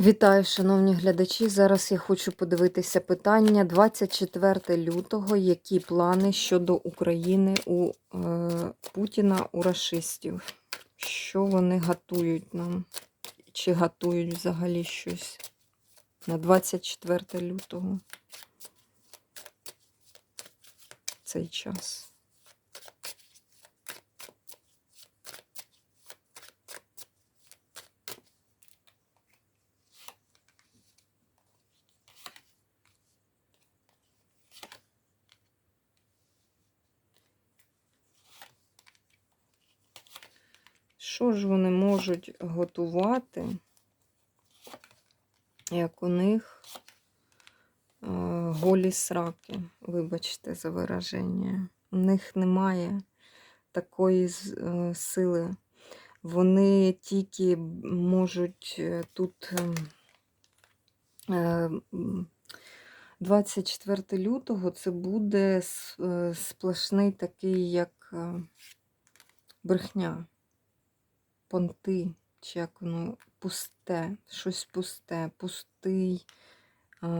Вітаю, шановні глядачі. Зараз я хочу подивитися питання 24 лютого. Які плани щодо України у е, Путіна у рашистів? Що вони готують нам? Чи готують взагалі щось на 24 лютого? Цей час. Що ж вони можуть готувати, як у них е, голі сраки, вибачте за вираження. У них немає такої е, сили. Вони тільки можуть е, тут ем, е, 24 лютого це буде сплошний такий, як брехня понти, чи як воно пусте, щось пусте, пустий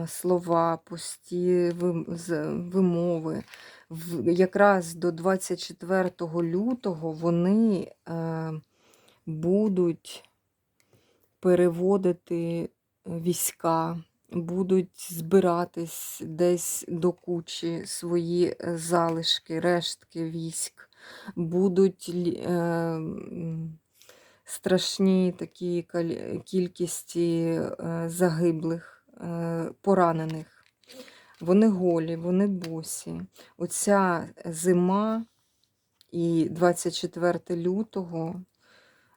слова, пусті вимови. Якраз до 24 лютого вони е, будуть переводити війська, будуть збиратись десь до кучі свої е, залишки, рештки військ, будуть е, страшні такі кількості е, загиблих, е, поранених. Вони голі, вони босі. Оця зима і 24 лютого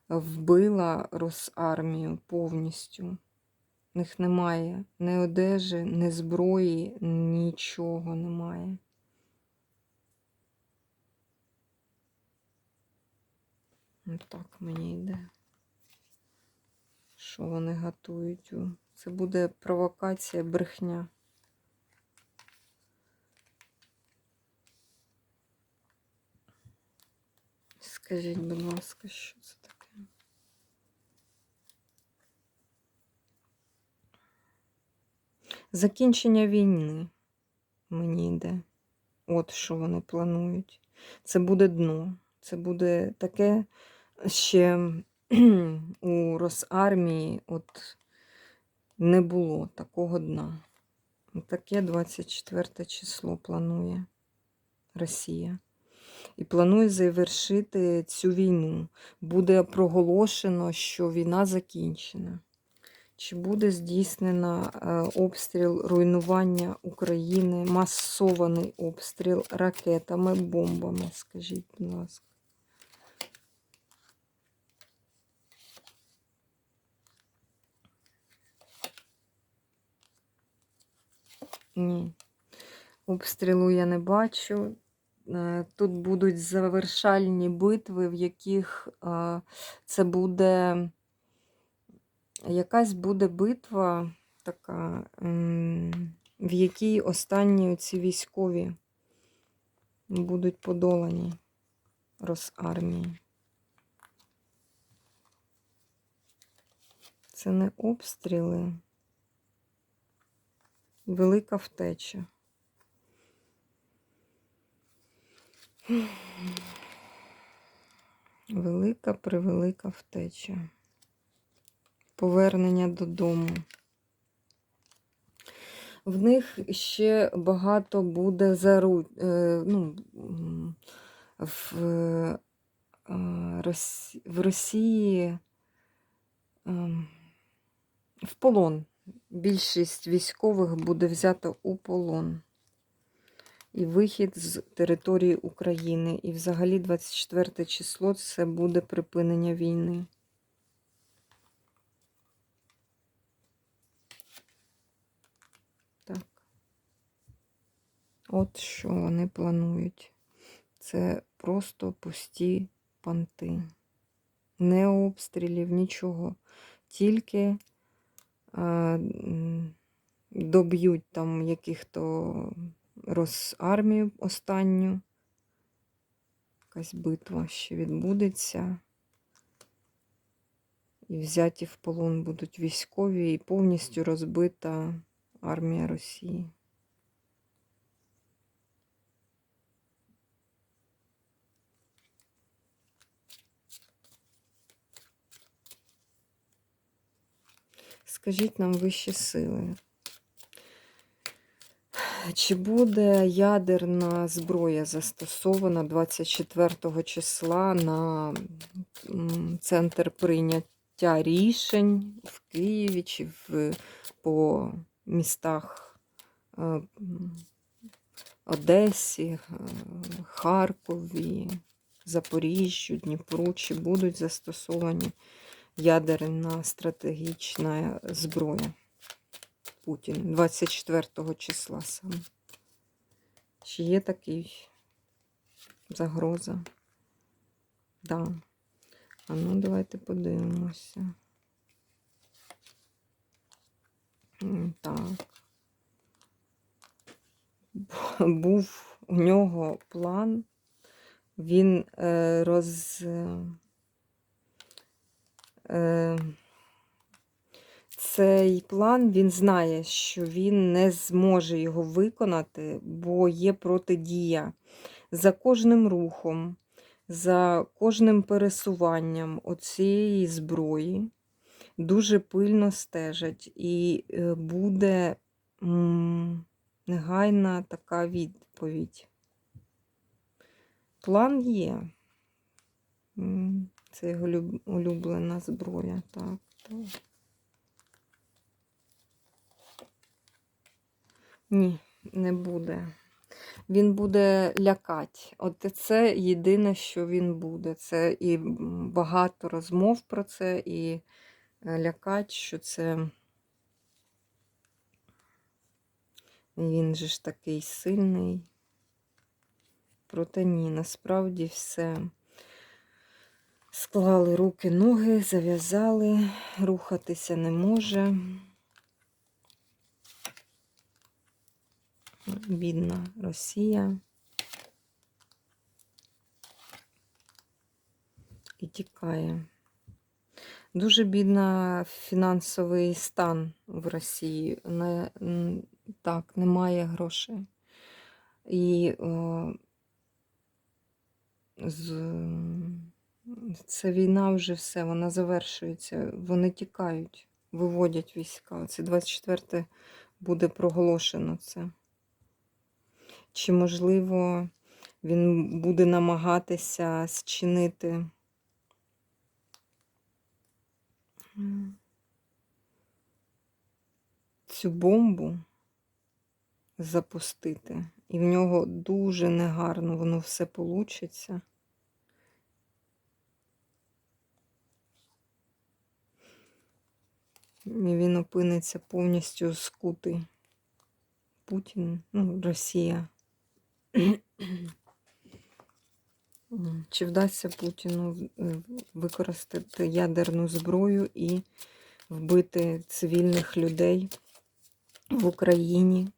вбила Росармію повністю. В них немає ні одежі, ні зброї, нічого немає. Так мені йде. Що вони готують? Це буде провокація, брехня. Скажіть, будь ласка, що це таке? Закінчення війни мені йде. От що вони планують. Це буде дно. Це буде таке ще у Росармії от не було такого дна. Таке 24 число планує Росія. І планує завершити цю війну. Буде проголошено, що війна закінчена. Чи буде здійснено е, обстріл руйнування України, масований обстріл ракетами, бомбами? Скажіть, будь ласка. Ні. Обстрілу я не бачу. Е, Тут будуть завершальні битви, в яких е, це буде якась буде битва така, в якій останні ці військові будуть подолані Росармії. Це не обстріли, велика втеча. Велика превелика втеча. Повернення додому. В них ще багато буде зару... е, ну, в, е, в Росії ем, в полон. Більшість військових буде взято у полон. І вихід з території України. І взагалі 24 число це буде припинення війни. Так. От що вони планують. Це просто пусті понти. Не обстрілів, нічого. Тільки доб'ють там яких-то розармію останню. Якась битва ще відбудеться. і взяті в полон будуть військові, і повністю розбита армія Росії. Скажіть нам вищі сили. Чи буде ядерна зброя застосована 24 числа на центр прийняття рішень в Києві чи в, по містах е, Одесі, е, Харкові, Запоріжжю, Дніпру? Чи будуть застосовані ядерна стратегічна зброя? Путін 24 числа саме. Чи є такий загроза? Да. А ну, давайте подивимося. Так. Був у нього план, він е, роз. Е, цей план він знає, що він не зможе його виконати, бо є протидія. За кожним рухом, за кожним пересуванням оцієї зброї дуже пильно стежать, і е, буде негайна така відповідь. План є. Це його улюблена зброя. Так, так. Ні, не буде. Він буде лякати. От це єдине, що він буде. Це і багато розмов про це, і е, лякать, що це він же ж такий сильний. Проте ні, насправді все. Склали руки, ноги, зав'язали, рухатися не може. Бідна Росія. І тікає. Дуже бідна фінансовий стан в Росії. Не, так, немає грошей. І о, з, це війна вже все, вона завершується. Вони тікають, виводять війська. Це 24 буде проголошено це. Чи, можливо, він буде намагатися зчинити цю бомбу запустити, і в нього дуже негарно воно все получиться. І він опиниться повністю скутий. Путін, ну, Росія. Чи вдасться Путіну е, використати ядерну зброю і вбити цивільних людей в Україні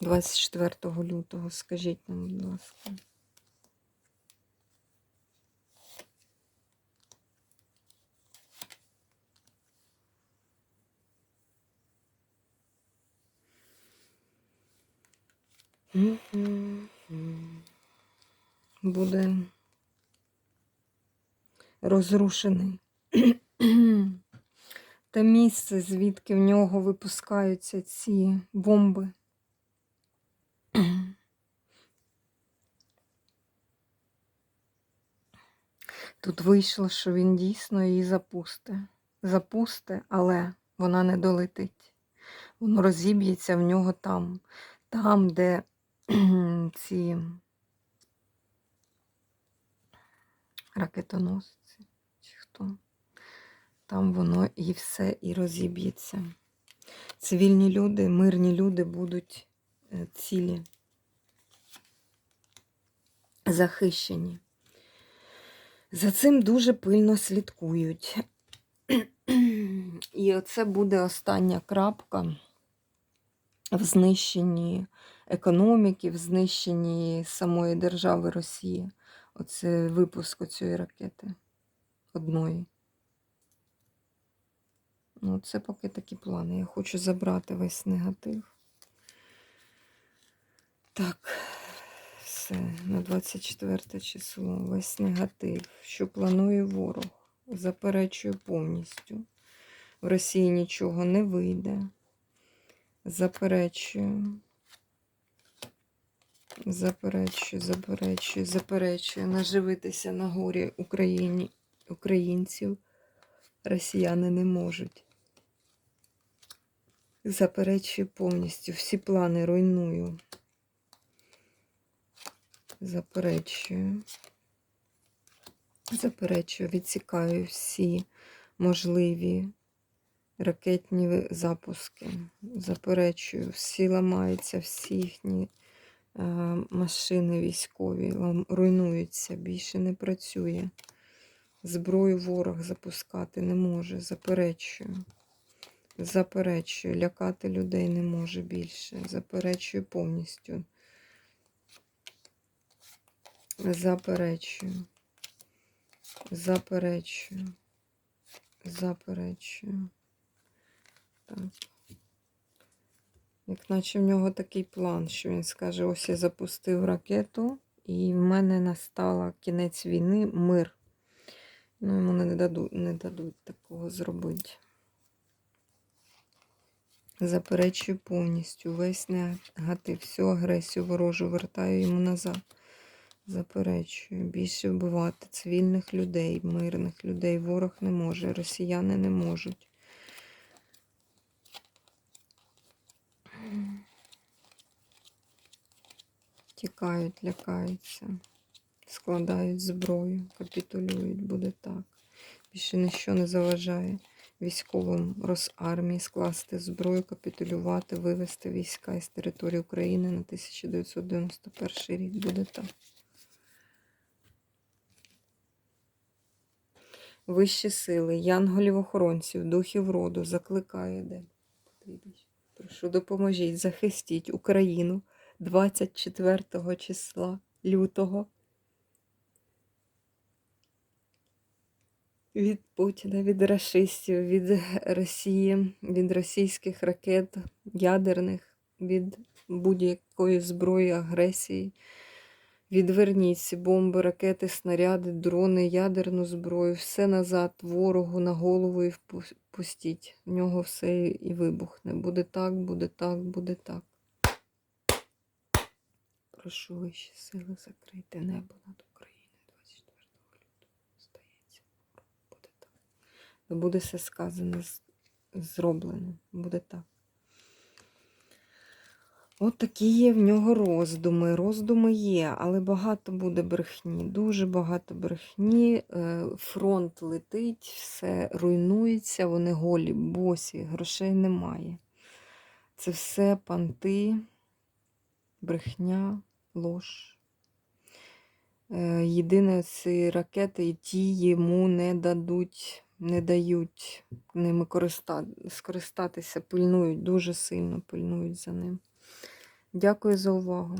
24 лютого? Скажіть нам, будь ласка. Буде розрушений те місце, звідки в нього випускаються ці бомби. Тут вийшло, що він дійсно її запусте. Запусте, але вона не долетить. Воно розіб'ється в нього там, там, де ці ракетоносці, чи хто. Там воно і все і розіб'ється. Цивільні люди, мирні люди будуть е, цілі, захищені. За цим дуже пильно слідкують. І оце буде остання крапка в знищенні економіки, в знищенні самої держави Росії. Оце випуск цієї ракети. одної. Ну, це поки такі плани. Я хочу забрати весь негатив. Так, все, на 24 число. Весь негатив. Що планує ворог? Заперечую повністю. В Росії нічого не вийде. Заперечую. Заперечую, заперечую, заперечую. Наживитися на горі Україні, українців росіяни не можуть. Заперечую повністю. Всі плани руйную. Заперечую. Заперечую, відсікаю всі можливі ракетні запуски. Заперечую, всі ламаються, всі їхні машини військові руйнуються, більше не працює. Зброю ворог запускати не може. Заперечую. Заперечую. Лякати людей не може більше. Заперечую повністю. Заперечую. Заперечую. Заперечую. Так. Як наче в нього такий план, що він скаже: ось я запустив ракету, і в мене настала кінець війни, мир. Ну, йому не дадуть, не дадуть такого зробити. Заперечую повністю весь негатив, всю агресію ворожу вертаю йому назад. Заперечую. Більше вбивати цивільних людей, мирних людей. Ворог не може, росіяни не можуть. Тікають, лякаються, складають зброю, капітулюють, буде так. Більше ніщо не заважає військовим Росармії скласти зброю, капітулювати, вивести війська із території України на 1991 рік. Буде так. Вищі сили, янголів-охоронців, духів роду, закликаю, де. Прошу, допоможіть, захистіть Україну 24 числа лютого від Путіна, від расистів, від Росії, від російських ракет ядерних, від будь-якої зброї, агресії. Відверніть бомби, ракети, снаряди, дрони, ядерну зброю, все назад ворогу на голову і впустіть. В нього все і вибухне. Буде так, буде так, буде так. Прошу вищі сили закрити небо над Україною 24 лютого. Стається. Буде так. Буде все сказане, з- зроблено. Буде так. От такі є в нього роздуми. Роздуми є, але багато буде брехні. Дуже багато брехні. Е, Фронт летить, все руйнується, вони голі, босі, грошей немає. Це все панти, брехня, лож. Е, Єдине, ці ракети, ті йому не дадуть, не дають ними скористатися, пильнують, дуже сильно пильнують за ним. Дякую за увагу.